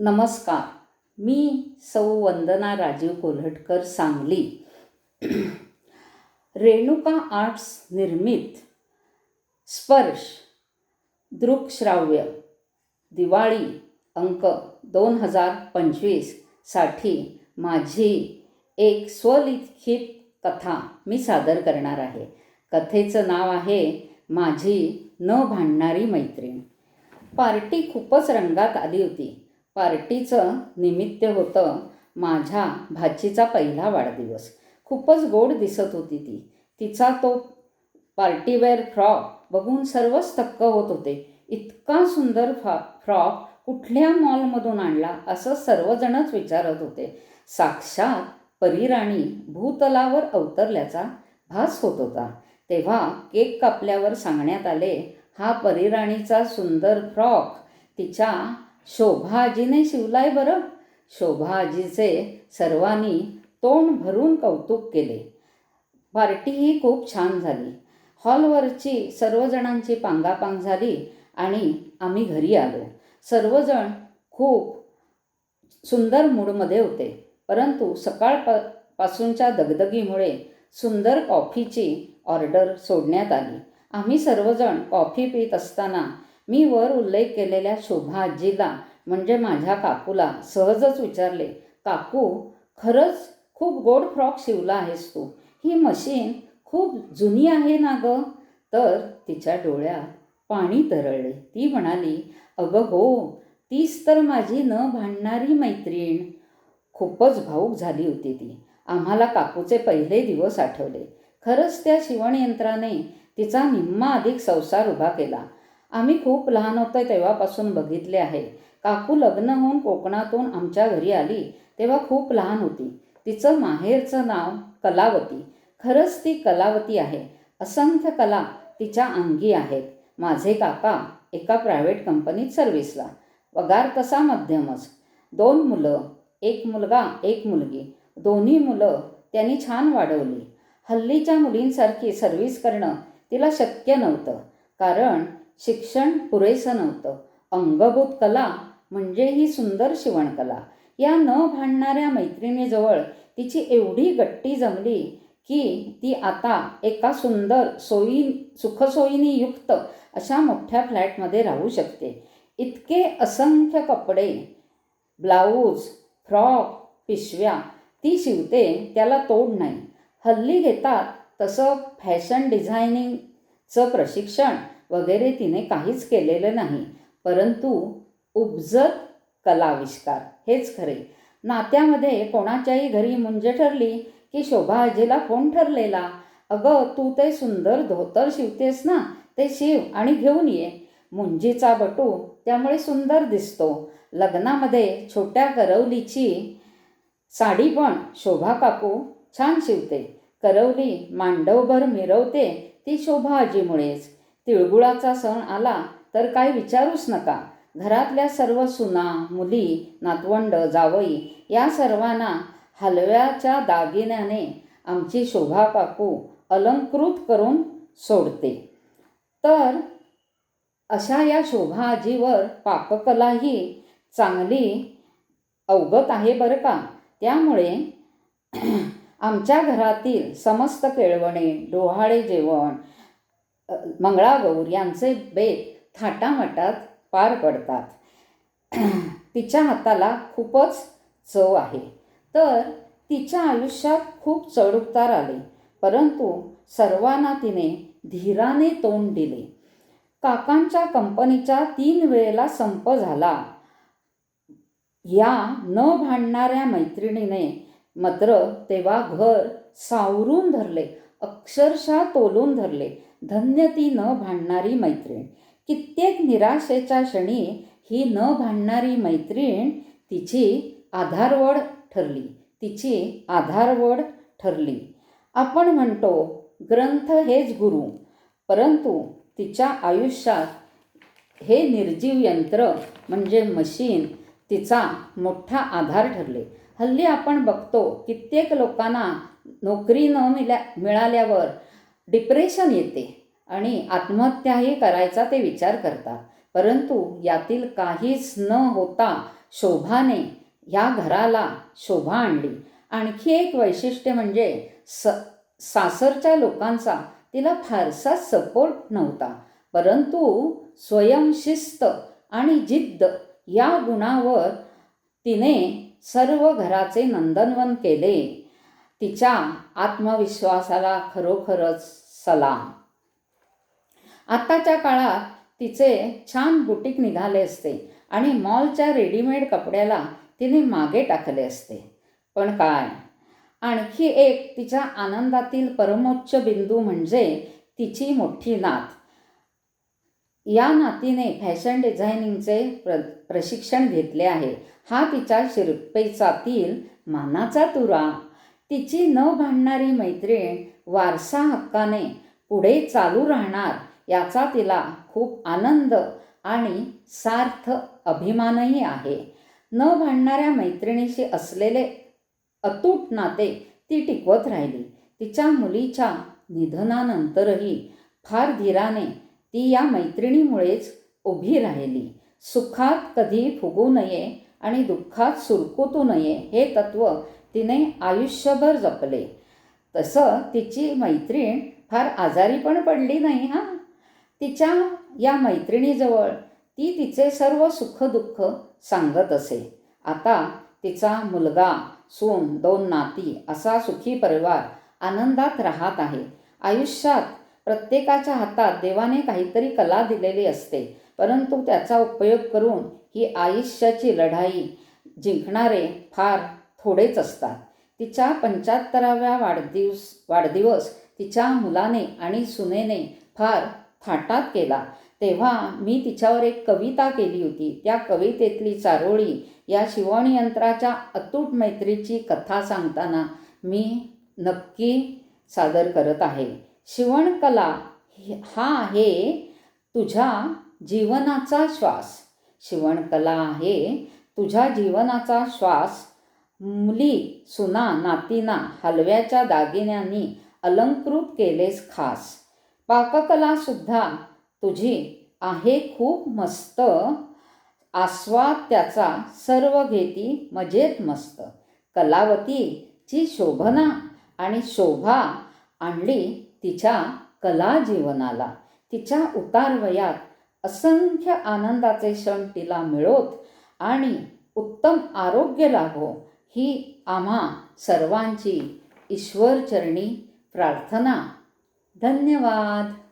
नमस्कार. मी सौ वंदना राजीव कोल्हटकर सांगली. रेणुका आर्ट्स निर्मित स्पर्श दृकश्राव्य दिवाळी अंक दोन हजार पंचवीससाठी माझी एक स्वलिखित कथा मी सादर करणार आहे. कथेचं नाव आहे माझी न भांडणारी मैत्रीण. पार्टी खूपच रंगात आली होती. पार्टीचं निमित्त होतं माझ्या भाचीचा पहिला वाढदिवस. खूपच गोड दिसत होती ती. तिचा तो पार्टीवेअर फ्रॉक बघून सर्वच थक्क होत होते. इतका सुंदर फा फ्रॉक कुठल्या मॉलमधून आणला असं सर्वजणच विचारत होते. साक्षात परीराणी भूतलावर अवतरल्याचा भास होत होता. तेव्हा केक कापल्यावर सांगण्यात आले हा परीराणीचा सुंदर फ्रॉक तिच्या शोभाजीने शिवलाय बरं. शोभाजीचे सर्वांनी तोंड भरून कौतुक केले. पार्टी ही खूप छान झाली. हॉलवरची सर्वजणांची पांगापांग झाली आणि आम्ही घरी आलो. सर्वजण खूप सुंदर मूडमध्ये होते. परंतु सकाळपा पासूनच्या दगदगीमुळे सुंदर कॉफीची ऑर्डर सोडण्यात आली. आम्ही सर्वजण कॉफी पित असताना मी वर उल्लेख केलेल्या शोभा आजीला म्हणजे माझ्या काकूला सहजच विचारले काकू खरंच खूप गोड फ्रॉक शिवला आहेस तू. ही मशीन खूप जुनी आहे ना गं? तर तिच्या डोळ्यात पाणी तरळले. ती म्हणाली अगं हो तीच तर माझी न भांडणारी मैत्रीण. खूपच भाऊक झाली होती ती. आम्हाला काकूचे पहिले दिवस आठवले. खरंच त्या शिवणयंत्राने तिचा निम्मा अधिक संसार उभा केला. आम्ही खूप लहान होतो तेव्हापासून बघितले आहे. काकू लग्न होऊन कोकणातून आमच्या घरी आली. तेव्हा खूप लहान होती. तिचं माहेरचं नाव कलावती. खरंच ती कलावती आहे. असंख्य कला तिच्या अंगी आहेत. माझे काका एका प्रायव्हेट कंपनीत सर्व्हिसला पगार तसा मध्यमच. दोन मुलं एक मुलगा एक मुलगी. दोन्ही मुलं त्यांनी छान वाढवली. हल्लीच्या मुलींसारखी सर्व्हिस करणं तिला शक्य नव्हतं. कारण शिक्षण पुरेसं नव्हतं. अंगभूत कला म्हणजे ही सुंदर शिवणकला. या न भांडणाऱ्या मैत्रिणीजवळ तिची एवढी गट्टी जमली की ती आता एका सुंदर सोयी सुखसोयीनी युक्त अशा मोठ्या फ्लॅटमध्ये राहू शकते. इतके असंख्य कपडे ब्लाऊज फ्रॉक पिशव्या ती शिवते त्याला तोड नाही. हल्ली घेतात तसं फॅशन डिझायनिंगचं प्रशिक्षण वगैरे तिने काहीच केलेलं नाही. परंतु उपजत कलाविष्कार हेच खरे. नात्यामध्ये कोणाच्याही घरी मुंजे ठरली की शोभा आजीला फोन ठरलेला अगं तू ते सुंदर धोतर शिवतेस ना ते शिव आणि घेऊन ये. मुंजीचा बटू त्यामुळे सुंदर दिसतो. लग्नामध्ये छोट्या करवलीची साडी पण शोभा काकू छान शिवते. करवली मांडवभर मिरवते ती शोभा आजीमुळेच. तिळगुळाचा सण आला तर काय विचारूच नका. घरातल्या सर्व सुना मुली नातवंड जावई या सर्वांना हलव्याच्या दागिन्याने आमची शोभा काकू अलंकृत करून सोडते. तर अशा या शोभा आजीवर पाककलाही चांगली अवगत आहे बरं का? त्यामुळे आमच्या घरातील समस्त केळवणे डोहाळे जेवण मंगळागौर यांचे बेत थाटामाटात पार पडतात. तिच्या हाताला खूपच चव आहे. तर तिच्या आयुष्यात खूप चढउतार आले परंतु सर्वांना तिने धीराने तोंड दिले. काकांच्या कंपनीचा तीन वेळेला संप झाला. या न भांडणाऱ्या मैत्रिणीने मात्र तेव्हा घर सावरून धरले अक्षरशः तोलून धरले. धन्य ती न भांडणारी मैत्रीण. कित्येक निराशेच्या क्षणी ही न भांडणारी मैत्रीण तिची आधारवड ठरली. तिची आधारवड ठरली. आपण म्हणतो ग्रंथ हेच गुरु. परंतु तिच्या आयुष्यात हे निर्जीव यंत्र म्हणजे मशीन तिचा मोठा आधार ठरले. हल्ली आपण बघतो कित्येक लोकांना नोकरी न मिल्या मिळाल्यावर डिप्रेशन येते आणि आत्महत्याही करायचा ते विचार करतात. परंतु यातील काहीच न होता शोभाने ह्या घराला शोभा आणली. आणखी एक वैशिष्ट्य म्हणजे स सासरच्या लोकांचा तिला फारसा सपोर्ट नव्हता. परंतु स्वयंशिस्त आणि जिद्द या गुणावर तिने सर्व घराचे नंदनवन केले. तिच्या आत्मविश्वासाला खरोखरच सलाम. आत्ताच्या काळात तिचे छान बुटीक निघाले असते आणि मॉलच्या रेडीमेड कपड्याला तिने मागे टाकले असते. पण काय? आणखी एक तिच्या आनंदातील परमोच्च बिंदू म्हणजे तिची मोठी नात. या नातीने फॅशन डिझायनिंगचे प्र प्रशिक्षण घेतले आहे. हा तिच्या शिरपेचातील मानाचा तुरा. तिची न भांडणारी मैत्रीण वारसा हक्काने पुढे चालू राहणार याचा तिला खूप आनंद आणि सार्थ अभिमानही आहे. न भांडणाऱ्या मैत्रिणीशी असलेले अतूट नाते ती टिकवत राहिली. तिच्या मुलीच्या निधनानंतरही फार धीराने ती या मैत्रिणीमुळेच उभी राहिली. सुखात कधी फुगू नये आणि दुःखात सुरकुतू नये हे तत्व तिने आयुष्यभर जपले. तसं तिची मैत्रीण फार आजारी पण पडली नाही हां. तिच्या या मैत्रिणीजवळ ती तिचे सर्व सुखदुःख सांगत असे. आता तिचा मुलगा सून दोन नाती असा सुखी परिवार आनंदात राहत आहे. आयुष्यात प्रत्येकाच्या हातात देवाने काहीतरी कला दिलेली असते परंतु त्याचा उपयोग करून ही आयुष्याची लढाई जिंकणारे फार थोडेच असतात. तिच्या पंच्याहत्तराव्या वाढदिवस वाढदिवस तिच्या मुलाने आणि सुनेने फार थाटात केला. तेव्हा मी तिच्यावर एक कविता केली होती. त्या कवितेतली चारोळी या शिवणयंत्राच्या अतूट मैत्रीची कथा सांगताना मी नक्की सादर करत आहे. शिवणकला हा आहे तुझ्या जीवनाचा श्वास. शिवणकला आहे तुझ्या जीवनाचा श्वास. मुली सुना नातीना हलव्याच्या दागिन्यांनी अलंकृत केलेस खास. पाककलासुद्धा तुझी आहे खूप मस्त. आस्वाद त्याचा सर्व घेती मजेत मस्त. कलावतीची शोभना आणि शोभा आणली तिच्या कला जीवनाला तिच्या उतार वयात असंख्य आनंदाचे क्षण तिला मिळोत आणि उत्तम आरोग्य लाभो ही आम्हा सर्वांची ईश्वरचरणी प्रार्थना. धन्यवाद.